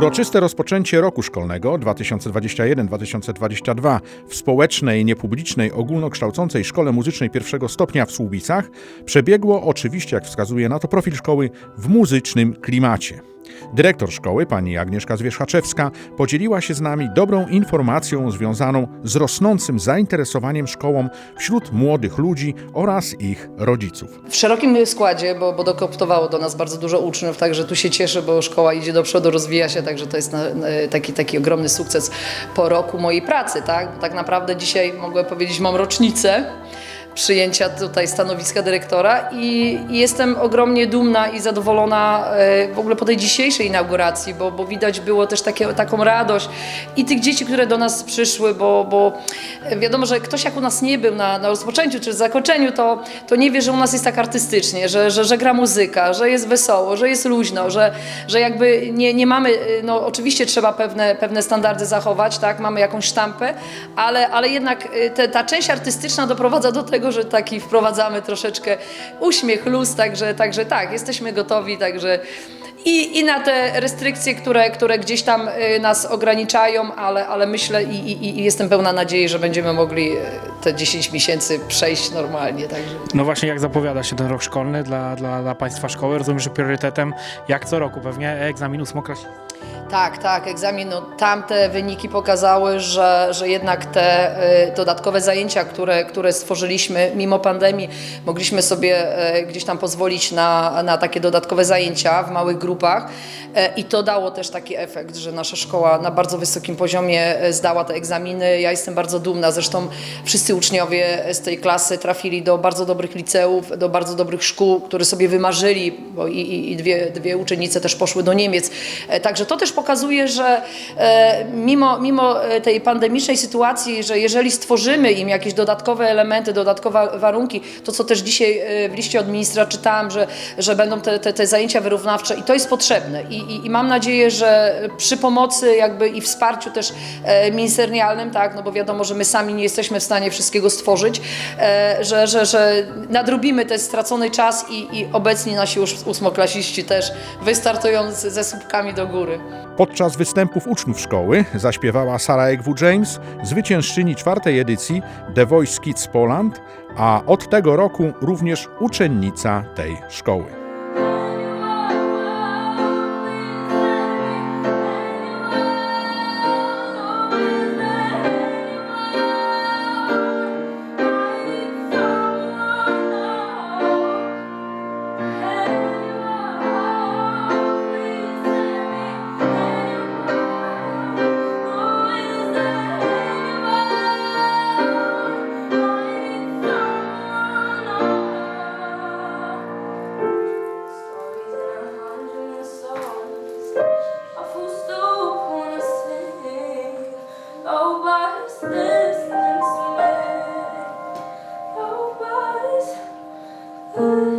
Uroczyste rozpoczęcie roku szkolnego 2021-2022 w społecznej, niepublicznej, ogólnokształcącej szkole muzycznej pierwszego stopnia w Słubicach przebiegło oczywiście, jak wskazuje na to profil szkoły, w muzycznym klimacie. Dyrektor szkoły, pani Agnieszka Zwierzchaczewska, podzieliła się z nami dobrą informacją związaną z rosnącym zainteresowaniem szkołą wśród młodych ludzi oraz ich rodziców. W szerokim składzie, bo, bo dokoptowało do nas bardzo dużo uczniów, także tu się cieszę, bo szkoła idzie do przodu, rozwija się, także to jest taki, taki ogromny sukces po roku mojej pracy, tak? Bo tak naprawdę dzisiaj mogę powiedzieć, mam rocznicę przyjęcia tutaj stanowiska dyrektora i, jestem ogromnie dumna i zadowolona e, w ogóle po tej dzisiejszej inauguracji, bo, bo widać było też takie, taką radość i tych dzieci, które do nas przyszły, bo, bo wiadomo, że ktoś jak u nas nie był na, na rozpoczęciu czy zakończeniu, to, to nie wie, że u nas jest tak artystycznie, że, że, że gra muzyka, że jest wesoło, że jest luźno, że, że jakby nie, nie mamy, no oczywiście trzeba pewne, pewne standardy zachować, tak, mamy jakąś sztampę, ale, ale jednak te, ta część artystyczna doprowadza do tego, że taki wprowadzamy troszeczkę uśmiech, luz, także, także tak, jesteśmy gotowi, także i, i na te restrykcje, które, które gdzieś tam y, nas ograniczają, ale, ale myślę i, i, i jestem pełna nadziei, że będziemy mogli y, te 10 miesięcy przejść normalnie, także... No właśnie, jak zapowiada się ten rok szkolny dla, dla, dla Państwa szkoły? Rozumiem, że priorytetem, jak co roku pewnie, egzamin ósmoklasisty. Tak, tak, egzamin, no, tamte wyniki pokazały, że, że jednak te y, dodatkowe zajęcia, które, które stworzyliśmy mimo pandemii, mogliśmy sobie y, gdzieś tam pozwolić na, na takie dodatkowe zajęcia w małych grupach y, i to dało też taki efekt, że nasza szkoła na bardzo wysokim poziomie y, zdała te egzaminy. Ja jestem bardzo dumna, zresztą wszyscy uczniowie z tej klasy trafili do bardzo dobrych liceów, do bardzo dobrych szkół, które sobie wymarzyli, bo i, i, i dwie, dwie uczennice też poszły do Niemiec. E, Także to też pokazuje, że e, mimo, mimo e, tej pandemicznej sytuacji, że jeżeli stworzymy im jakieś dodatkowe elementy, dodatkowe warunki, to co też dzisiaj e, w liście od ministra czytałam, że, że będą te, te, te zajęcia wyrównawcze i to jest potrzebne. I, i, I mam nadzieję, że przy pomocy jakby i wsparciu też e, ministerialnym, tak, no bo wiadomo, że my sami nie jesteśmy w stanie wszystkiego stworzyć, e, że, że, że nadrobimy ten stracony czas i, i obecni nasi już ósmoklasiści też wystartują z, ze słupkami do góry. Podczas występów uczniów szkoły zaśpiewała Sara Egwu James, zwyciężczyni czwartej edycji The Voice Kids Poland, a od tego roku również uczennica tej szkoły. Oh.